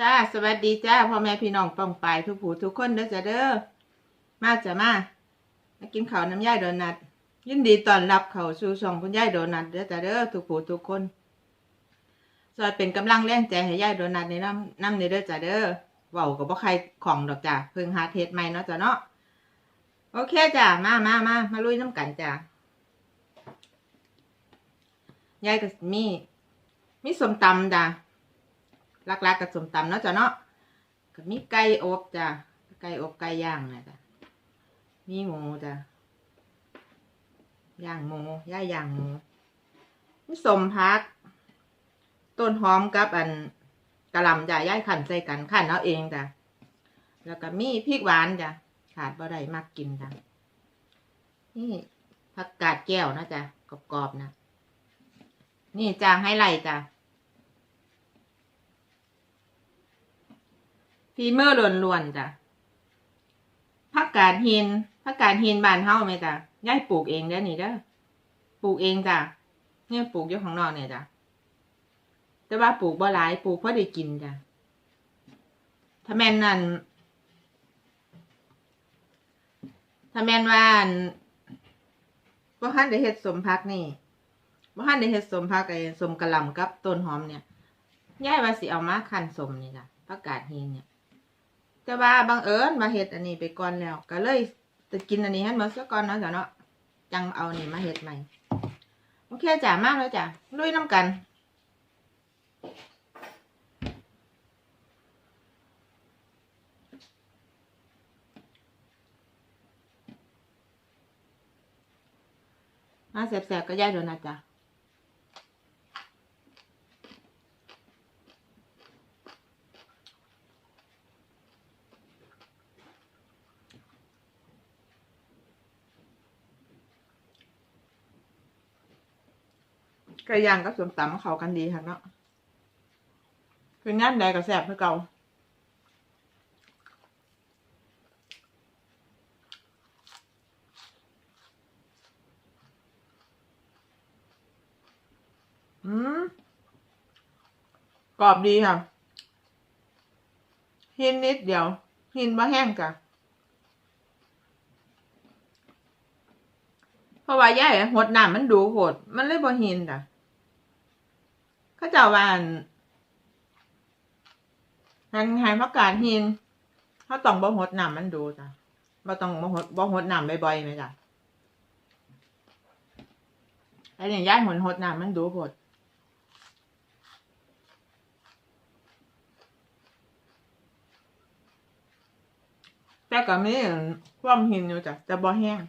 จ้า สวัสดีจ้าพ่อแม่พี่น้องป้องปายทุกผู้ทุกคนเด้อจ้าเด้อมาจ้ะมามากินข้าวน้ำย่ายโดนัทยินดีต้อนรับเข้าสู่ช่องคุณย่ายโดนัทเด้อจ้าเด้อทุกผู้ทุกคนสอยเป็นกำลังแรงใจให้ย่ายโดนัทในน้ำน้ำในเด้อจ้าเด้อเว้ากับบ่ใครของดอกจ้าเพิ่งหาเทสใหม่เนาะจ้าเนาะโอเคจ้ามามามามาลุยน้ำกันจ้ายายก็มีมีสมตำจ้ะ ลักๆกับสมตำเนาะจ้ะเนาะก็มีไก่อบจ้ะไก่อบไก่ย่างนะจ้ะมีหมูจ้ะย่างหมูย่าย่างหมูมีสมพัก ต้นหอมกับอันกะหล่ำจ้ะย่ายขันใส่กันขันเอาเองจ้ะแล้วก็มีพริกหวานจ้ะขาดบ่ได้มากกินจ้ะนี่ผักกาดแก้วนะจ้ะกรอบๆนะนี่จ้าให้ไลจ้า ฟีเมอร์ล้วนๆจ้ะผักกาดหินผักกาดหินบานเฮาไหมจ้ะย่ายปลูกเองเด้อนี่เด้อปลูกเองจ้ะเนี่ยปลูกอยู่ข้างนอกเนี่ยจ้ะแต่ว่าปลูกบ่หลายปลูกเพราะได้กินจ้ะถ้าแม่นนั่นถ้าแม่นว่านบ่ทันได้เฮ็ดสมพักนี่บ่ทันได้เฮ็ดสมผักไอ้สมกระลำกับต้นหอมเนี่ยยายว่าสิเอามาคั่นสมนี่ล่ะผักกาดหินเนี่ย แต่ว่าบังเอิญมาเฮ็ดอันนี้ไปก่อนแล้ว ก็เลยจะกินอันนี้ให้หมดซะก่อนเนาะจ้ะเนาะจังเอานี่มาเฮ็ดใหม่ โอเคจ้ะมากแล้วจ้ะลุยน้ำกันมาแสบๆก็ย่ายโดนัทจ้ะ ไก่ย่างกับสมตำเขากันดีค่ะเนาะคืองานใดก็แซ่บเพื่อเก่าอืมกรอบดีค่ะ หินนิดเดียว หินบ่แห้งจ้ะเพ ราะว่าย่ายหดน้ำมันดูโหด มันเลยบ่หินจ้ะเขาเจ้าว่านหันหายพักการหินเขาต้องบ่หดน้ำมันดูจ้ะบ่ต้องบ่หดบ่หดน้ำบ่อยๆไหมจ้ะไอ้เนี่ยย้ายหดหดน้ำมันดูโหดแต่ก็มีความหินอยู่จ้ะแต่บ่แห้ง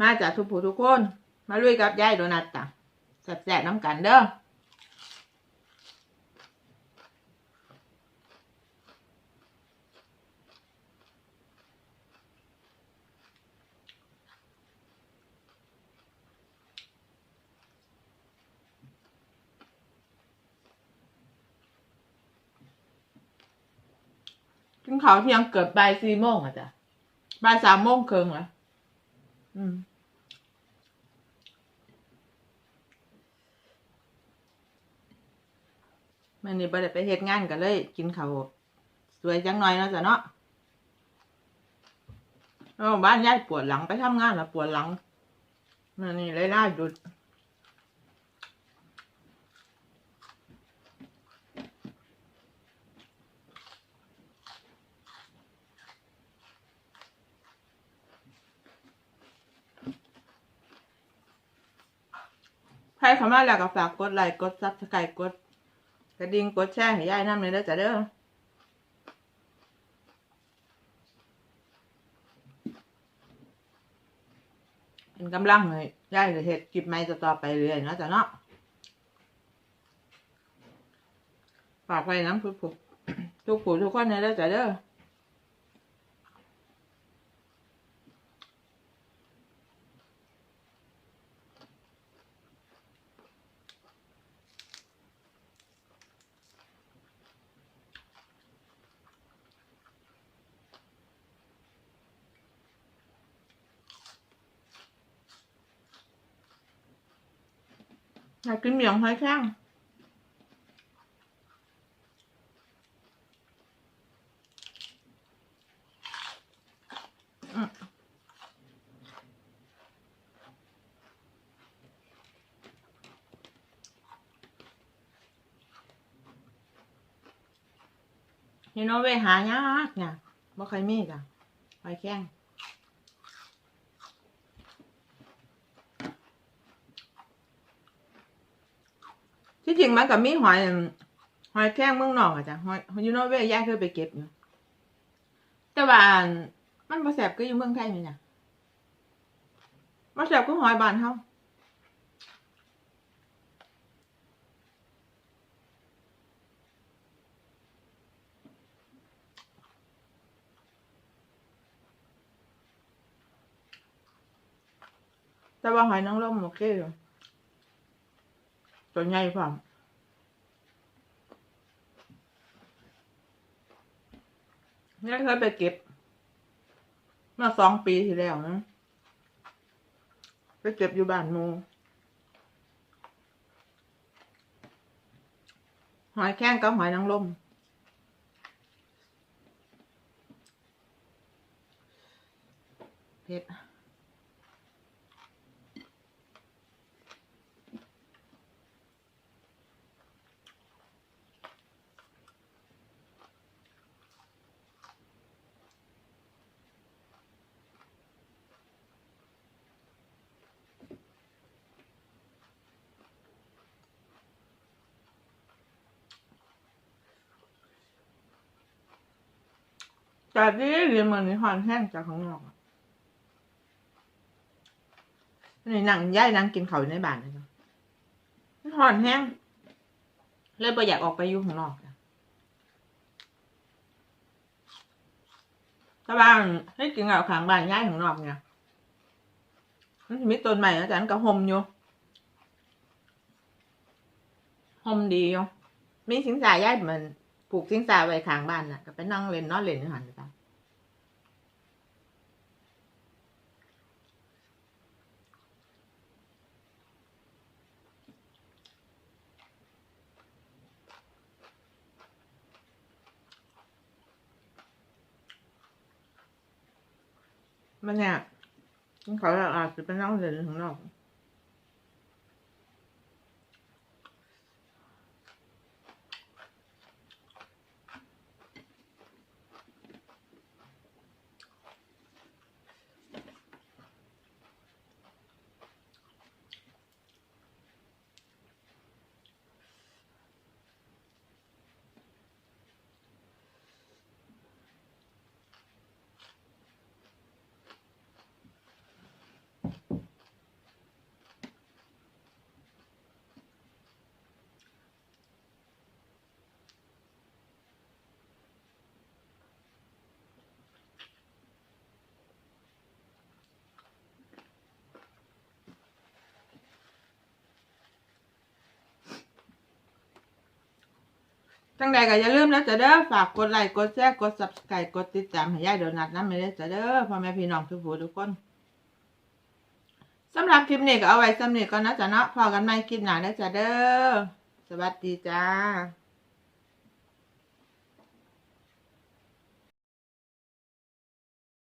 มาจากทุกผู้ทุกคน มาลุยกับยายโดนัทจ้ะแซ่บๆน้ำกันเด้อกินข้าวเที่ยงเกิดบ่ายสี่โมงอะจ้ะบ่ายสามโมงครึ่งเหร อืมมันนี่บ่ได้ไปเฮ็ดงานกันเลย กินข้าวสวยจังหน่อยเนาะจ้ะเนาะเออบ้านยายปวดหลังไปทำงานแล้วปวดหลังมันนี่เลยล่าหยุด รเข้ามาแล้วก็ฝากกดไลค์กดซับสไครต์กดกระดิ่งกดแชร์ให้ยายน้ำเลยเด้อจ้ะเด้อเป็นกำลังเลยยายจะเฮ็ดคลิปใหม่ต่อไปเรื่อยนะจ้ะเนาะฝากไว้น้ำทุกผู้ทุกผู้ทุกคนเลยเด้อจ้ะเด้อ อยากกินเหมียงหอยแข้งอืมอยู่นอร์เวย์หายากเนี่ยบ่เคยมีจ้ะหอยแข้ง ริงมันกับมีหอยหอยแข้งเมืองนอกอะจ้ะหอยหอยอยูโนเวย์ย่าเคยไปเก็บอยู่แต่ว่าอั่นมันบ่แสบก็อยู่เมืองไทยนี่จ้ะบ่แสบก็หอยบานเฮาแต่ว่าหอยนางรมโอเคอยู่ตัวใหญ่พร้อม นี่เคยไปเก็บ เมื่อสองปีที่แล้วนะไปเก็บอยู่บ้านมูหอยแข้งกับหอยนางรมเผ็ด แต่ที่เรียนมันนี่หอยแห้งจากข้างนอกอะนี่นั่งย่ายนั่งกินเขาอยู่ในบ้านเลยจ้ะมันหอนแห้ง เลยบ่อยากออกไปอยู่ข้างนอกจ้ะแต่บ้านให้กินกับข้างบ้านย่ายข้างนอกเนี่ยมันมีต้นใหม่อาจารย์ก็ห่มอยู่ห่มดีอยู่มีสิงสาย่ายเหมือน ปลูกสิงสาไว้ข้างบ้านน่ะ ก็ไปนั่งเล่นนอนเล่นอยู่หันไปมันเนี่ยเขาอาจจะไปนั่งเล่นข้างนอก จังใดก็อย่าลืมนะจ๊ะเด้อฝากกดไลค์กดแชร์กด subscribe กดติดตามให้ยายโดนัทนะไม่ได้จ๊ะเด้อพ่อแม่พี่น้องทุกผู้ทุกคนสำหรับคลิปนี้ก็เอาไว้สำนี้ก่อนนะจ๊ะเนาะพอกันใหม่คลิปหน้านะจ๊ะเด้อสวัสดีจ้า